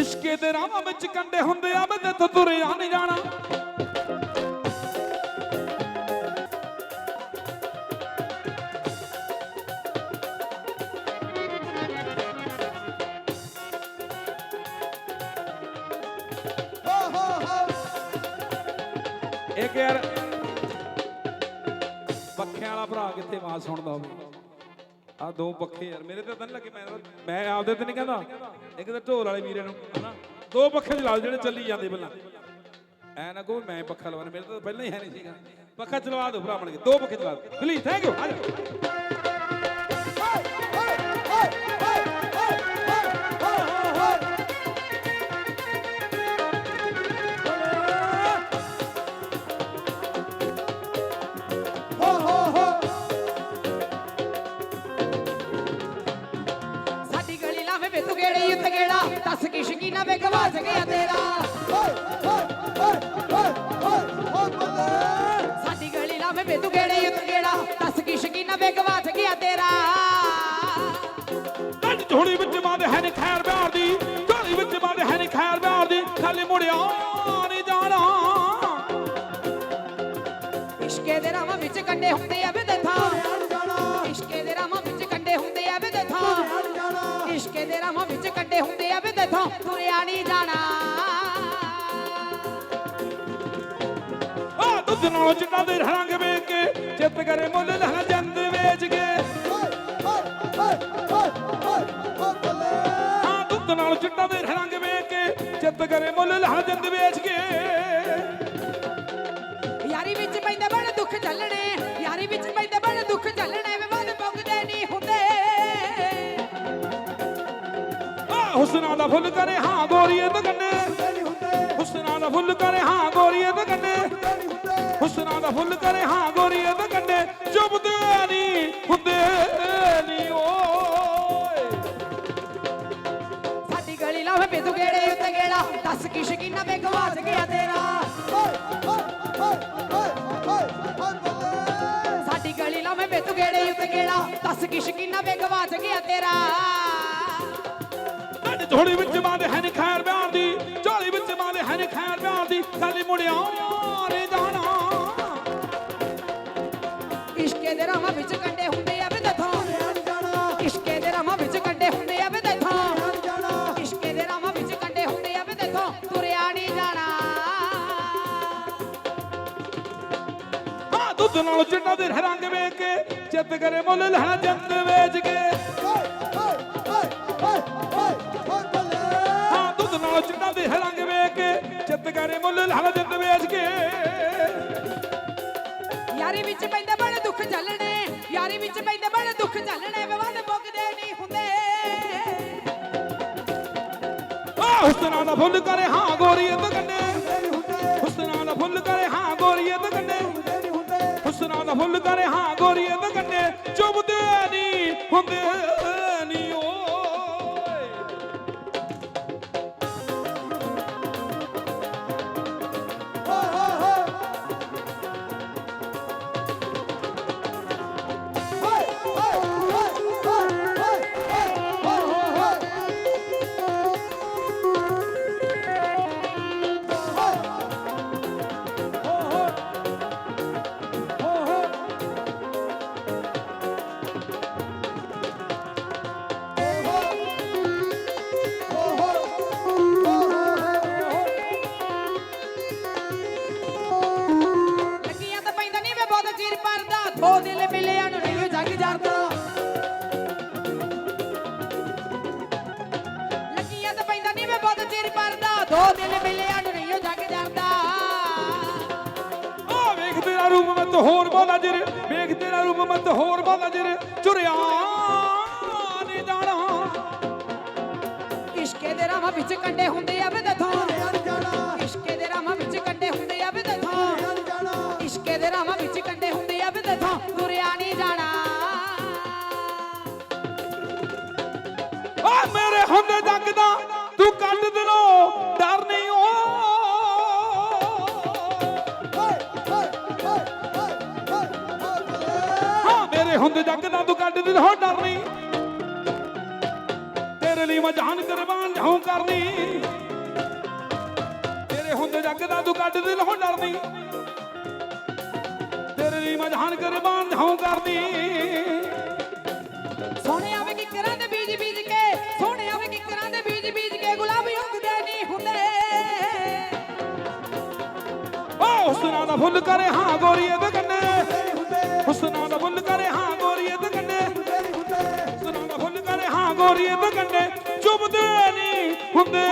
ਇਸ਼ਕੇ ਦੇ ਰਾਹਾਂ ਵਿੱਚ ਕੰਡੇ ਹੁੰਦੇ ਆ, ਮੈਂ ਤੇ ਤੁਰਿਆ ਨਹੀਂ ਜਾਣਾ। ਇੱਕ ਯਾਰ ਪੱਖਿਆਂ ਵਾਲਾ ਭਰਾ ਕਿੱਥੇ ਆਵਾਜ਼ ਸੁਣਦਾ ਹੋਵੇ? ਆ ਦੋ ਪੱਖੇ ਯਾਰ, ਮੇਰੇ ਤੇ ਤਾਂ ਨਹੀਂ ਲੱਗੇ, ਮੈਂ ਮੈਂ ਆਪਦੇ ਤੇ ਨਹੀਂ ਕਹਿੰਦਾ। ਇੱਕ ਤਾਂ ਢੋਲ ਵਾਲੇ ਵੀਰੇ ਨੂੰ, ਹਨਾ? ਦੋ ਪੱਖੇ ਚਲਾ ਦਿਓ ਜਿਹੜੇ ਚੱਲੀ ਜਾਂਦੇ ਪਹਿਲਾਂ। ਐ ਨਾ ਕਹੋ ਮੈਂ ਪੱਖਾ ਲਵਾਉਣਾ ਮੇਰੇ ਤਾਂ ਪਹਿਲਾਂ ਹੀ ਹੈ ਨਹੀਂ ਸੀਗਾ। ਪੱਖਾ ਚਲਵਾ ਦਿਓ ਭਰਾ ਬਣ ਕੇ, ਦੋ ਪੱਖੇ ਚਲਾ ਦਿਓ। ਪਲੀਜ਼ ਥੈਂਕ ਯੂ ਆ ਜਾਓ। ਦੱਸ ਕੀ ਸ਼ਕੀਨਾ ਵੇ ਗਵਾਚ ਗਿਆ ਤੇਰਾ। ਸਾਡੀ ਗਲੀ ਲਾਵੇ ਵੇ ਤੂੰ ਗੇੜੀ ਉੱਤੇ ਗੇੜਾ। ਦੱਸ ਕੀ ਸ਼ਕੀਨਾ ਵੇ ਗਵਾਚ ਗਿਆ ਤੇਰਾ। ਅੱਜ ਝੋਲੀ ਵਿੱਚ ਮਾਦੇ ਹੈ ਨੀ ਖੈਰ ਬਿਹਾਰ ਦੀ। ਝੋਲੀ ਵਿੱਚ ਮਾਦੇ ਹੈ ਨੀ ਖੈਰ ਬਿਹਾਰ ਦੀ। ਖਾਲੀ ਮੁੜਿਆ ਨਹੀਂ ਜਾਣਾ। ਇਸ਼ਕੇ ਦੇ ਰਾਵਾਂ ਵਿੱਚ ਕੰਡੇ ਹੁੰਦੇ ਆ ਵੇ ਦੇ ਥਾਂ ਇਸ਼ਕੇ ਦੇ ਰਾਵਾਂ ਵਿੱਚ ਕੰਡੇ ਹੁੰਦੇ ਆ ਵੇ ਦੇ ਥਾਂ ਇਸ਼ਕੇ ਦੇ ਰਾਵਾਂ ਵਿੱਚ ਕੰਡੇ ਹੁੰਦੇ ਆ ਵੇ ਦੇ ਥਾਂ ਤੁਰਿਆ ਨਹੀਂ ਜਾਣਾ। ਆ ਦੁੱਧ ਨਾਲੋਂ ਚਿੱਟਾ ਦੇ ਰੰਗ ਵੇਖ ਕੇ ਚਿੱਤ ਕਰੇ ਮੁੱਲ ਲਹਿ ਜੰਦ ਵੇਚ ਕੇ। ਹਾਂ ਦੁੱਧ ਨਾਲੋਂ ਚਿੱਟਾ ਦੇ ਰੰਗ ਵੇਖ ਕੇ ਚਿੱਤ ਕਰੇ ਮੁੱਲ ਲਹਿ ਜੰਦ ਵੇਚ ਕੇ। ਯਾਰੀ ਵਿੱਚ ਪੈਂਦੇ ਬੜੇ ਦੁੱਖ ਚੱਲਣੇ ਹੁਸਨਾ ਦਾ ਫੁੱਲ ਕਰੇ, ਹਾਂ ਗੋਰੀਏ ਬਗੰਨੇ ਹੁਸਨਾ ਦਾ ਫੁੱਲ ਕਰੇ, ਹਾਂ ਗੋਰੀਏ ਬਗੰਨੇ ਹੁਸਨਾ ਦਾ ਫੁੱਲ ਕਰੇ, ਹਾਂ ਗੋਰੀਏ ਬਗੰਨੇ ਚੁੱਪਦੇ ਨਹੀਂ ਹੁੰਦੇ ਨਹੀਂ ਓਏ। ਸਾਡੀ ਗਲੀ ਲਾਵੇ ਵੇ ਤੂੰ ਗੇੜੇ, ਉੱਤੇ ਗੇੜਾ। ਦੱਸ ਕੀ ਸ਼ਕੀਨਾ ਵੇ ਗਿਆ ਤੇਰਾ। ਸਾਡੀ ਗਲੀ ਲਾਵੇ ਵੇ ਤੂੰ ਗੇੜੇ, ਉੱਤੇ ਗੇੜਾ। ਦੱਸ ਕੀ ਸ਼ਕੀਨਾ ਵੇ ਗਿਆ ਤੇਰਾ। ਝੋਲੀ ਵਿੱਚ ਮਾਦੇ ਹੈ ਨੀ ਖੈਰ ਬਿਆਰ ਦੀ ਝੋਲੀ ਵਿੱਚ ਮਾਦੇ ਹੈ ਨੀ ਖੈਰ ਬਿਆਰ ਦੀ ਖਾਲੀ ਮੁੜਿਆ ਰੇ ਜਾਣਾ ਇਸ਼ਕੇ ਦੇ ਰਾਵਾਂ ਵਿੱਚ ਕੰਡੇ ਹੁੰਦੇ ਆ ਵੇ ਦਥਾਂ। ਇਸ਼ਕੇ ਦੇ ਰਾਵਾਂ ਵਿੱਚ ਕੰਡੇ ਹੁੰਦੇ ਆ ਵੇ ਦਥਾਂ। ਇਸ਼ਕੇ ਦੇ ਰਾਵਾਂ ਵਿੱਚ ਕੰਡੇ ਹੁੰਦੇ ਆ ਵੇ ਦਥਾਂ। ਤੁਰਿਆ ਨਹੀਂ ਜਾਣਾ। ਹਾਂ ਦੁੱਧ ਨਾਲ ਚਿੱਟਾ ਦੇ ਰੰਗ ਵੇਖ ਕੇ ਚਿੱਤ ਕਰੇ ਮੁੱਲ ਲਹਿਣਾ ਜੰਦ ਵੇਚ ਕੇ। ਹਾਂ ਦੁੱਧ ਚਿੱਟਾ ਦੇ ਰੰਗ ਵੇਖ ਕੇ ਚਿੱਤ ਕਰੇ ਮੁੱਲ ਲਹਿਣਾ ਜੰਦ ਵੇਚ ਕੇ। ਯਾਰੀ ਵਿੱਚ ਪੈਂਦੇ ਬੜੇ ਦੁੱਖ ਚੱਲਣੇ ਯਾਰੀ ਵਿੱਚ ਪੈਂਦੇ ਬੜੇ ਦੁੱਖ ਚੱਲਣੇ ਵੇ ਵੱਧ ਮੁੱਕਦੇ ਨਹੀਂ ਹੁੰਦੇ। ਆ ਹੁਸਨਾ ਦਾ ਫੁੱਲ ਕਰੇ ਹਾਂ ਗੋਰੀਏ ਬਗੰਨੇ ਹੁਸਨਾ ਦਾ ਫੁੱਲ ਕਰੇ ਹਾਂ ਗੋਰੀਏ ਬਗੰਨੇ ਹੁਸਨਾ ਦਾ ਫੁੱਲ ਕਰੇ ਹਾਂ ਗੋਰੀਏ ਬਗੰਨੇ ਚੁੱਪਦੇ ਨਹੀਂ ਹੁੰਦੇ। ਲੱਗੀਆਂ ਤਾਂ ਪੈਂਦਾ ਨਹੀਂ ਬਹੁਤ ਚਿਰ ਪਰਦਾ ਦੋ ਦਿਲ ਮਿਲਿਆ ਨੂੰ ਨਹੀਂ ਜੱਗ ਜਰਦਾ ਆ ਵੇਖ ਤੇਰਾ ਰੂਪ ਮਤ ਹੋਰ ਬਾਲਾ ਜਰ ਵੇਖ ਤੇਰਾ ਰੂਪ ਮਤ ਹੋਰ ਬਾਲਾ ਜਰ ਚੁਰਿਆ ਜਾਣਾ। ਇਸ਼ਕੇ ਦੇ ਰਾਵਾਂ ਵਿੱਚ ਕੰਡੇ ਹੁੰਦੇ ਆ ਵੇ ਦਥੋਂ ਹੁੰਦੇ ਤੂੰ ਕੱਢ ਦਿਲੋਂ ਡਰ ਨਹੀਂ ਓ ਹਾਂ, ਮੇਰੇ ਹੁੰਦੇ ਜੱਗ ਦਾ ਤੂੰ ਕੱਢ ਦਿਲੋਂ ਡਰ ਨਹੀਂ। ਤੇਰੇ ਲਈ ਮੈਂ ਜਾਨ ਕੁਰਬਾਨ ਜਾਉਂ ਕਰਨੀ। ਤੇਰੇ ਹੁੰਦੇ ਜੱਗ ਦਾ ਤੂੰ ਕੱਢ ਦਿਲ ਹੋ ਡਰਨੀ ਤੇਰੇ ਲਈ ਮੈਂ ਜਾਨ ਕੁਰਬਾਨ ਜਾਉਂ ਕਰਨੀ। ਸੋਹਣਿਆ ਵੇ ਕਿਕਰਾਂ ਦੇ ਬੀਜ ਬੀਜ ਬੀਜ ਬੀਜ ਕੇ ਗੁਲਾਬੀ ਉੱਗਦੇ ਨਹੀਂ ਹੁੰਦੇ। ਓ ਹੁਸਨਾ ਦਾ ਫੁੱਲ ਕਰੇ ਹਾਂ ਗੋਰੀਏ ਦੇ ਕੰਨੇ। ਹੁਸਨਾ ਦਾ ਫੁੱਲ ਕਰੇ ਹਾਂ ਗੋਰੀਏ ਦੇ ਕੰਨੇ। ਹੁਸਨਾ ਦਾ ਫੁੱਲ ਕਰੇ ਹਾਂ ਗੋਰੀਏ ਦੇ ਕੰਨੇ। ਚੁੱਭਦੇ ਨਹੀਂ ਹੁੰਦੇ।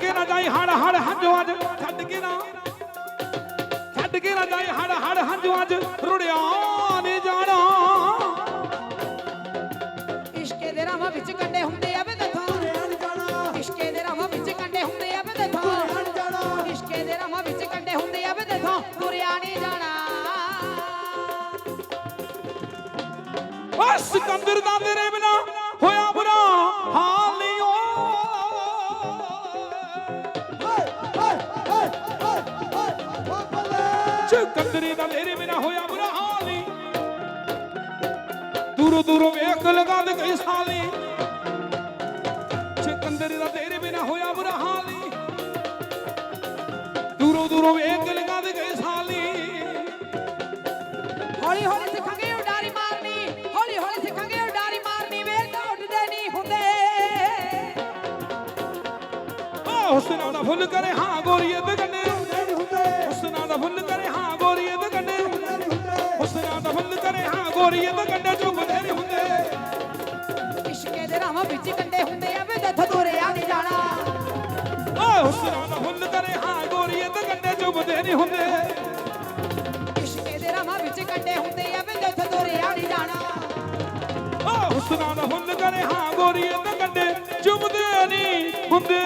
ਕੇ ਨਾ ਜਾਈ ਹੜ ਹੜ ਹੰਝੂ ਅੱਜ ਛੱਡ ਕੇ ਨਾ। ਛੱਡ ਕੇ ਨਾ ਜਾਈ ਹੜ ਹੜ ਹੰਝੂ ਅੱਜ ਰੁੜਿਆ ਨਹੀਂ ਜਾਣਾ। ਇਸ਼ਕੇ ਦੇ ਰਾਵਾਂ ਵਿੱਚ ਕੰਡੇ ਹੁੰਦੇ ਆ ਵੇ ਦੇਖੋ ਇਸ਼ਕੇ ਦੇ ਰਾਵਾਂ ਵਿੱਚ ਕੰਡੇ ਹੁੰਦੇ ਆ ਵੇ ਦੇਖੋ ਇਸ਼ਕੇ ਦੇ ਰਾਵਾਂ ਵਿੱਚ ਕੰਡੇ ਹੁੰਦੇ ਆ ਵੇ ਦੇਖੋ ਤੁਰਿਆ ਨਹੀਂ ਜਾਣਾ। ਓ ਸਿਕੰਦਰ ਦਾ ਤੇਰੇ ਬਿਨਾ ਸਿਕੰਦਰੀ ਦਾ ਤੇਰੇ ਬਿਨਾ ਹੋਇਆ ਬੁਰਾ ਹਾਲ ਨਹੀਂ ਦੂਰੋਂ ਦੂਰੋਂ ਵੇਖ ਲਗਾ ਦੇ ਕਈ ਸਾਲੀ ਸਿਕੰਦਰੀ ਦਾ ਤੇਰੇ ਬਿਨਾ ਹੋਇਆ ਬੁਰਾ ਹਾਲ ਨਹੀਂ ਦੂਰੋਂ ਦੂਰੋਂ ਵੇਖ ਲਗਾ ਦੇ ਕਈ ਸਾਲੀ ਹੌਲੀ ਹੌਲੀ ਸਿੱਖਾਂਗੇ ਉਡਾਰੀ ਮਾਰਨੀ। ਹੌਲੀ ਹੌਲੀ ਸਿੱਖਾਂਗੇ ਉਡਾਰੀ ਮਾਰਨੀ। ਵੇਲ ਤਾਂ ਉੱਡਦੇ ਨਹੀਂ ਹੁੰਦੇ। ਓ ਹੁਸਨਾ ਦਾ ਫੁੱਲ ਕਰੇ। ਹਾਂ ਗੋਰੀਏ ਗੋਰੀਏ ਦੇ ਕੰਨੇ ਚੁੱਭਦੇ ਨਹੀਂ ਹੁੰਦੇ। ਇਸ਼ਕੇ ਦੇ ਰਾਵਾਂ ਵਿੱਚ ਕੰਡੇ ਹੁੰਦੇ ਆ ਵੇ ਦੱਥ ਤੁਰਿਆ ਨਹੀਂ ਜਾਣਾ। ਓ ਹੁਸਨਾ ਦਾ ਕਰੇ ਹਾਂ ਗੋਰੀਏ ਦੇ ਕੰਨੇ ਚੁੱਭਦੇ ਨਹੀਂ ਹੁੰਦੇ। ਇਸ਼ਕੇ ਦੇ ਰਾਵਾਂ ਵਿੱਚ ਕੰਡੇ ਹੁੰਦੇ ਆ ਵੇ ਦੱਥ ਤੁਰਿਆ ਨਹੀਂ ਜਾਣਾ। ਓ ਹੁਸਨਾ ਦਾ ਕਰੇ ਹਾਂ ਗੋਰੀਏ ਦੇ ਕੰਨੇ ਚੁੱਭਦੇ ਨਹੀਂ ਹੁੰਦੇ।